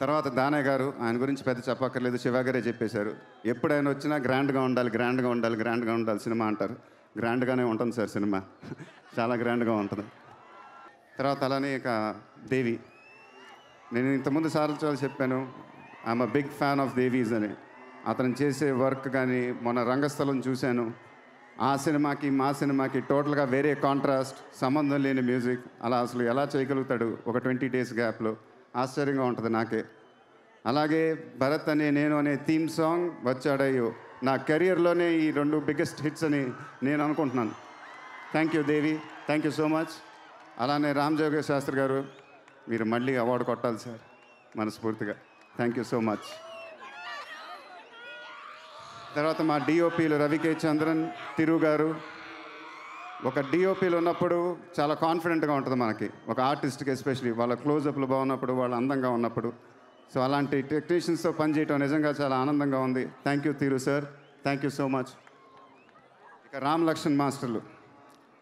తర్వాత దానయ్య గారు ఆయన గురించి పెద్ద చెప్పక్కర్లేదు శివ గారే చెప్పేశారు. ఎప్పుడైనా వచ్చినా గ్రాండ్గా ఉండాలి గ్రాండ్గా ఉండాలి గ్రాండ్గా ఉండాలి సినిమా అంటారు. గ్రాండ్గానే ఉంటుంది సార్ సినిమా. చాలా గ్రాండ్గా ఉంటుంది. తర్వాత అలానే ఇక దేవి. నేను ఇంతకుముందు సార్లు చాలా చెప్పాను I'm a big fan of Devi's అని. అతను చేసే వర్క్ కానీ మొన్న రంగస్థలం చూశాను. ఆ సినిమాకి మా సినిమాకి టోటల్గా వేరే కాంట్రాస్ట్ సంబంధం లేని మ్యూజిక్. అలా అసలు ఎలా చేయగలుగుతాడు ఒక ట్వంటీ డేస్ గ్యాప్లో? ఆశ్చర్యంగా ఉంటుంది నాకే. అలాగే భరత్ అనే నేను అనే థీమ్ సాంగ్ వచ్చాడయ్యో. నా కెరియర్లోనే ఈ రెండు బిగ్గెస్ట్ హిట్స్ అని నేను అనుకుంటున్నాను. Thank you Devi thank you so much. అలానే రామ్ జోగేశ్ శాస్త్రి గారు మీరు మళ్ళీ అవార్డు కొట్టాలి సార్ మనస్ఫూర్తిగా. Thank you so much. తర్వాత మా డిఓపీలు రవికే చంద్రన్ తిరు గారు. ఒక డిఓపీలు ఉన్నప్పుడు చాలా కాన్ఫిడెంట్గా ఉంటుంది మనకి. ఒక ఆర్టిస్ట్కి ఎస్పెషలీ వాళ్ళ క్లోజప్లు బాగున్నప్పుడు వాళ్ళు అందంగా ఉన్నప్పుడు. సో అలాంటి టెక్నీషియన్స్తో పనిచేయటం నిజంగా చాలా ఆనందంగా ఉంది. థ్యాంక్ యూ తీరు sir thank you so much ఇక రామ్ లక్ష్మణ్ మాస్టర్లు.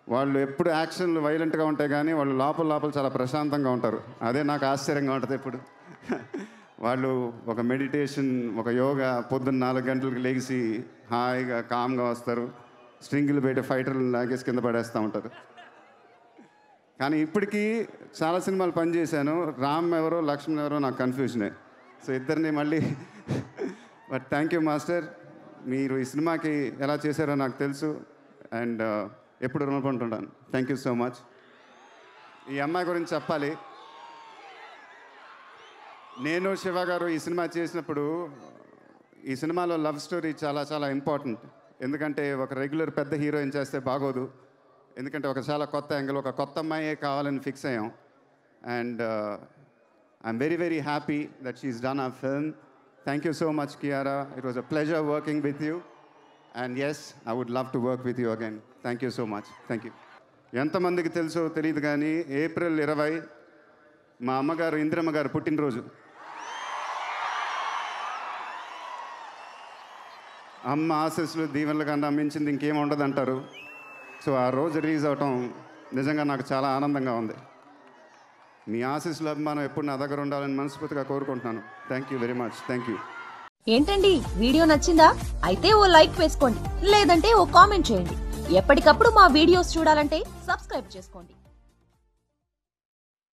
వాళ్ళు ఎప్పుడు యాక్షన్లు వైలెంట్గా ఉంటాయి కానీ వాళ్ళు లోపల లోపల చాలా ప్రశాంతంగా ఉంటారు. అదే నాకు ఆశ్చర్యంగా ఉంటుంది ఎప్పుడు. వాళ్ళు ఒక మెడిటేషన్ ఒక యోగా పొద్దున్న నాలుగు గంటలకు లేచి హాయిగా కామ్గా వస్తారు. స్ట్రింగులు పెట్టి ఫైటర్లు లాగేసి కింద పడేస్తూ ఉంటారు. కానీ ఇప్పటికీ చాలా సినిమాలు పనిచేశాను రామ్ ఎవరో లక్ష్మణ్ ఎవరో నాకు కన్ఫ్యూజనే సో ఇద్దరిని మళ్ళీ బట్ థ్యాంక్ యూ మాస్టర్ మీరు ఈ సినిమాకి ఎలా చేశారో నాకు తెలుసు. అండ్ ఎప్పుడు రుణపడుతుంటాను థ్యాంక్ యూ సో మచ్ ఈ అమ్మాయి గురించి చెప్పాలి. నేను శివ గారు ఈ సినిమా చేసినప్పుడు ఈ సినిమాలో లవ్ స్టోరీ చాలా చాలా ఇంపార్టెంట్ ఎందుకంటే ఒక రెగ్యులర్ పెద్ద హీరోయిన్ చేస్తే బాగోదు. ఎందుకంటే ఒక చాలా కొత్త యాంగిల్ ఒక కొత్త అమ్మాయే కావాలని ఫిక్స్ అయ్యాం. And I'm very very happy that she's done a film thank you so much Kiara it was a pleasure working with you and as I would love to work with you again thank you so much thank you ఎంతమందికి తెలుసో తెలియదు కానీ April ఇరవై మా అమ్మగారు ఇందిరమ్మ గారు పుట్టినరోజు. అమ్మ ఆశీస్సులు దీవెనలు కన్నా మించింది ఇంకేం ఉండదు అంటారు సో ఆ రోజు రిలీజ్ అవటం నిజంగా నాకు చాలా ఆనందంగా ఉంది. మీ ఆశీస్సులు అభిమానం ఎప్పుడు నా దగ్గర ఉండాలని మనస్ఫూర్తిగా కోరుకుంటున్నాను. Thank you very much thank you ఏంటండి? వీడియో నచ్చిందా? అయితే ఓ లైక్ వేసుకోండి. లేదంటే ఓ కామెంట్ చేయండి. ఎప్పటికప్పుడు మా వీడియోస్ చూడాలంటే సబ్స్క్రైబ్ చేసుకోండి.